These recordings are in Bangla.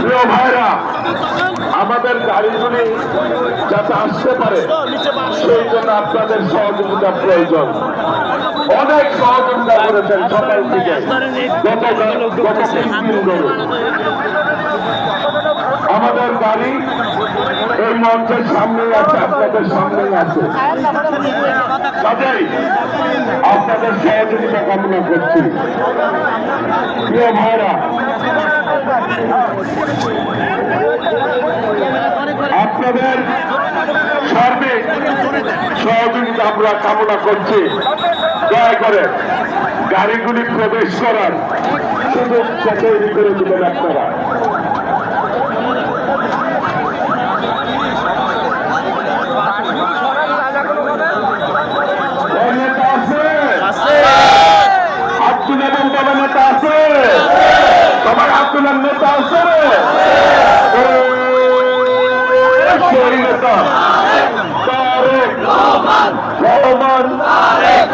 প্রিয় ভাইরা, আমাদের গাড়িগুলি যাতে আসতে পারে, সেই জন্য আপনাদের সহযোগিতা প্রয়োজন। অনেক সহযোগিতা করেছেন সকাল থেকে। আমাদের গাড়ি এই মঞ্চের সামনেই আছে, আপনাদের সামনেই আছে। আপনাদের সহযোগিতা কামনা করছি। প্রিয় ভাইরা আপনাদের সার্বিক সহযোগিতা আমরা কামনা করছি। দয়া করে গাড়িগুলি প্রবেশ করার সুযোগ তৈরি করে দেবেন আপনারা এই নেতা আছে আব্দুল এবং বাবা নেতা আছে আব্দুলের নেতা আছে নেতা তারেক রহমান। তারেক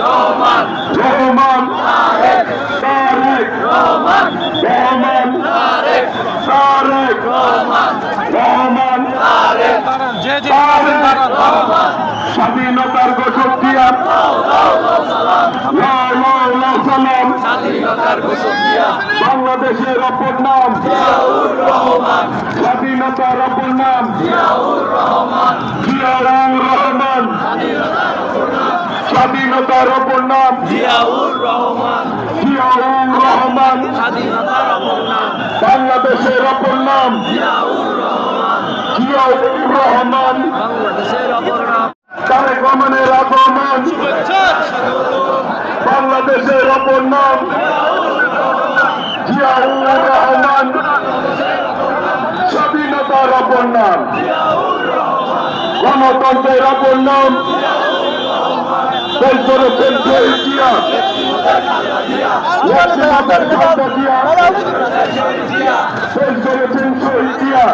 রহমান। তারেক রহমান। তারেক রহমান। যে যে স্বাধীনতার ঘোষক দিয়া বাংলাদেশের অপর নাম স্বাধীনতার অপর নাম জিয়াউর রহমান। স্বাধীনতার অপর নাম জিয়াউর রহমান। জিয়াউর রহমান। স্বাধীনতার অপর নাম বাংলাদেশের অপর নাম জিয়াউর রহমান। জিয়াউর রহমান। বাংলাদেশের অপর নাম তারেক রহমানের আগমন। বাংলাদেশের অপর নাম জিয়াউর রহমান। স্বাধীনতার অপর নাম গণতন্ত্রের অপর নাম বই করেছেন শহীদ জিয়া নেতৃত্বের খাদ্য জিয়া বই করেছেন শহীদ জিয়া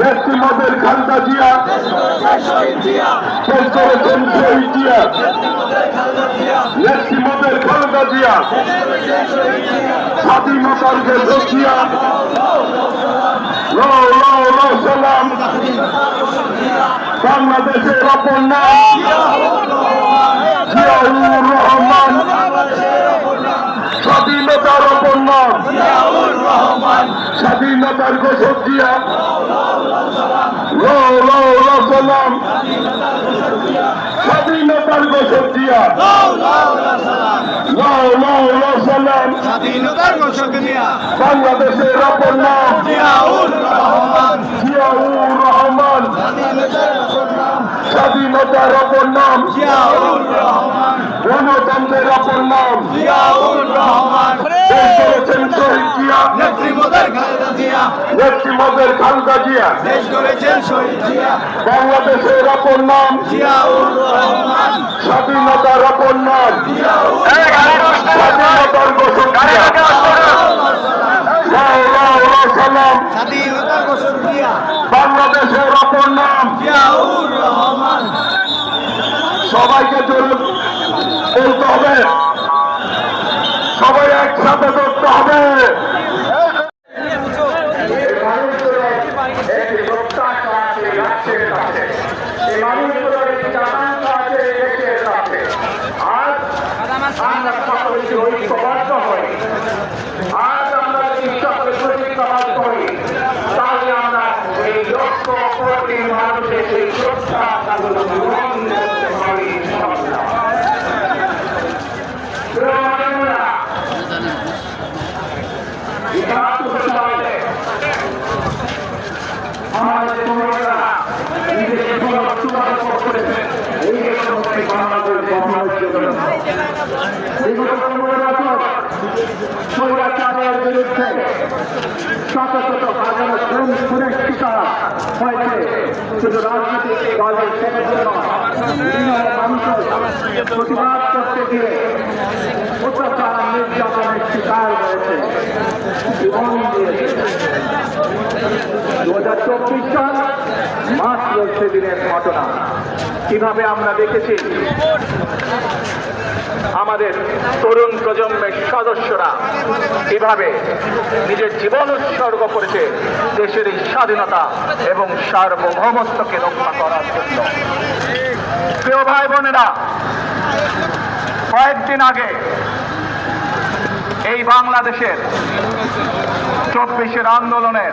নেতৃত্বের খালদা জিয়া বই করেছেন জিয়া নেতৃত্বের খালদা জিয়া স্বাধীনতার যে জিয়া বাংলাদেশের অপর নাম রহমান স্বাধীনতার অপর নাম স্বাধীনতার ঘোষক জিয়া সালাম স্বাধীনতার লো লো সালাম স্বাধীনতার ঘোষক দিয়া বাংলাদেশের অপর নাম। জিয়াউর রহমান। জিয়াউর রহমান স্বাধীনতার অপর নাম। জিয়াউর রহমান গণতন্ত্রের অপর নাম। জিয়াউর রহমান। করেছেন শহীদ জিয়া। নেত্রীমোদের খালেদা জিয়া। নেত্রীমদের খালদা জিয়া। দেশ করেছেন শহীদ জিয়া। বাংলাদেশের অপর নাম। জিয়াউর রহমান। স্বাধীনতার অপর নাম। স্বাধীনতার বাংলাদেশের অপর নাম। জিয়াউর রহমান। সবাইকে বলতে হবে। সবাই একসাথে করতে হবে। মানুষের সেই পারি ইনশাআল্লাহ। প্রিয় মানুষরা, এই আত্মবিশ্বাসে আমাদের তরুণরা নিজেকে পুনরুত্থান করেছে এই সমস্ত বাংলাদেশ গঠনের জন্য বিগত পনেরো বছর স্বৈরাচারের বিরুদ্ধে শত শত হাজার খুন খুনের হয়েছে? শুধু রাজনৈতিক দলের সেটার মানুষের প্রতিবাদ করতে গিয়ে অত্যাচার নির্যাতনের শিকার হয়েছে। দু হাজার চব্বিশ সাল মাত্র সেদিনের ঘটনা। কীভাবে আমরা দেখেছি? আমাদের তরুণ প্রজন্মের সদস্যরা এভাবে নিজের জীবন উৎসর্গ করেছে দেশের এই স্বাধীনতা এবং সার্বভৌমত্বকে রক্ষা করার জন্য। প্রিয় ভাই বোনেরা, কয়েকদিন আগে এই বাংলাদেশের চব্বিশের আন্দোলনের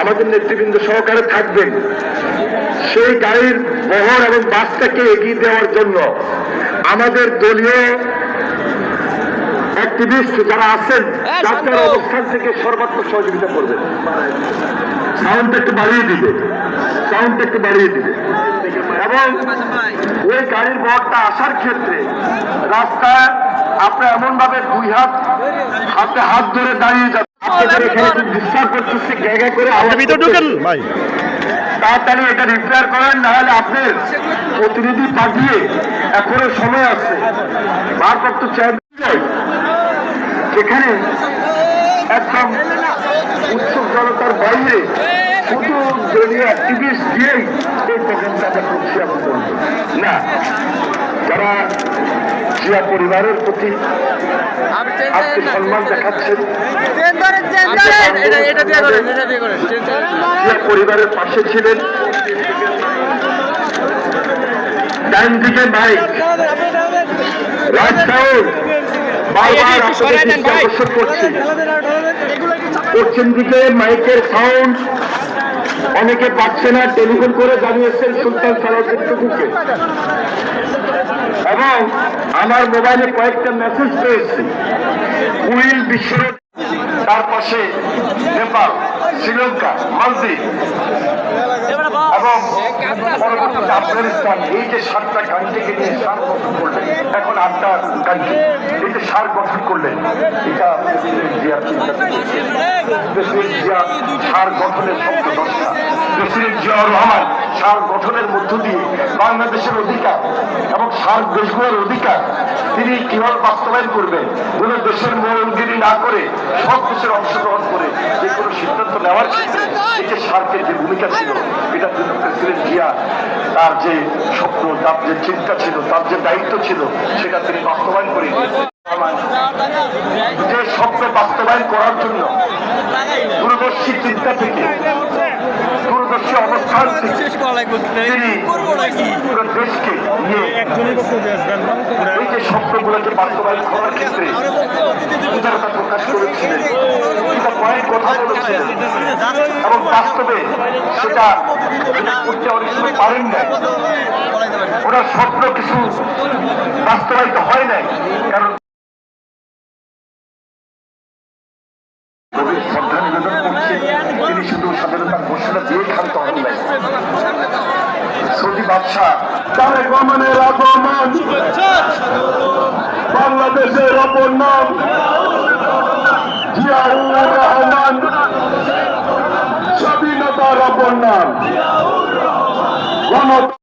আমাদের নেতৃবৃন্দ সহকারে থাকবেন। সেই গাড়ির বহর এবং বাসটাকে এগিয়ে দেওয়ার জন্য আমাদের দলীয় অ্যাক্টিভিস্ট যারা আছেন তার অবস্থান থেকে সর্বাত্মক সহযোগিতা করবেন। সাউন্ড একটু বাড়িয়ে দিবে। সাউন্ড একটু বাড়িয়ে দিবে। এবং ওই গাড়ির বহরটা আসার ক্ষেত্রে রাস্তায় আপনি এমন ভাবে দুই হাত হাতে হাত ধরে দাঁড়িয়ে যাবেন। করে আওয়াজ করতেছে। ভাই। তাড়াতাড়ি এটা রিপেয়ার করেন নাহলে আপনার প্রতিনিধি পাঠিয়ে এখনও সময় আছে। ভারপ্রাপ্ত চেয়ারম্যান সেখানে একদম উৎসব জনতার বাইরে শুধু দলীয় অ্যাক্টিভিস্ট দিয়েই এই প্রোগ্রামটা আমরা করছি আমি না যারা জিয়া পরিবারের প্রতি আজকে সম্মান দেখাচ্ছেন জিয়া পরিবারের পাশে ছিলেন। ডান দিকে মাইক। রাজ সাউন্ড বারবার আপনাদের দৃষ্টি আকর্ষণ করছি। পশ্চিম দিকে মাইকের সাউন্ড অনেকে পাচ্ছে না, টেলিফোন করে জানিয়েছেন সুলতান সালাউদ্দিন টুকুকে। এবং আমার মোবাইলে কয়েকটা মেসেজ পেয়েছি। উইল বিশ্ব তার পাশে নেপাল, শ্রীলঙ্কা, মালদ্বীপ এবং পরবর্তীতে আফগানিস্তান, এই যে সাতটা কান্ট্রিকে নিয়ে সার গঠন করলেন, এখন আটটা কান্ট্রি এই যে সার গঠন করলেন, এটা জিয়ার জিয়া সার গঠনের স্বপ্ন দশটা প্রেসিডেন্ট জিয়াউর রহমান সার গঠনের মধ্য দিয়ে বাংলাদেশের অধিকার এবং সার দেশগুলোর অধিকার তিনি কীভাবে বাস্তবায়ন করবেন? কোন দেশের মৌলগিরি না করে সব দেশের অংশগ্রহণ করে যে কোনো সিদ্ধান্ত নেওয়ার ক্ষেত্রে এই যে সার্কের যে ভূমিকা ছিল এটার জন্য প্রেসিডেন্ট জিয়া তার যে স্বপ্ন, তার যে চিন্তা ছিল, তার যে দায়িত্ব ছিল, সেটা তিনি বাস্তবায়ন করে যে স্বপ্ন বাস্তবায়ন করার জন্য দূরদর্শী চিন্তা থেকে দূরদর্শী অবস্থান থেকে তিনি পুরো দেশকে নিয়ে এই যে স্বপ্নগুলোকে বাস্তবায়ন করার ক্ষেত্রে উদারতা প্রকাশ করেছিলেন এটা কয়েক কথা বলেছিলেন এবং বাস্তবে সেটা করতে অনেক সময় পারেন নাই ওনার স্বপ্ন কিছু বাস্তবায়িত হয় নাই কারণ গভীর শ্রদ্ধা নিবেদন করছি তিনি শুধু স্বাধীনতার ঘোষণা দিয়ে ক্ষান্ত হন নাই বাদশাহ তারেক রহমানের আগমন। বাংলাদেশের অপর নাম জিয়াউর রহমান। স্বাধীনতার অপর নাম। গণ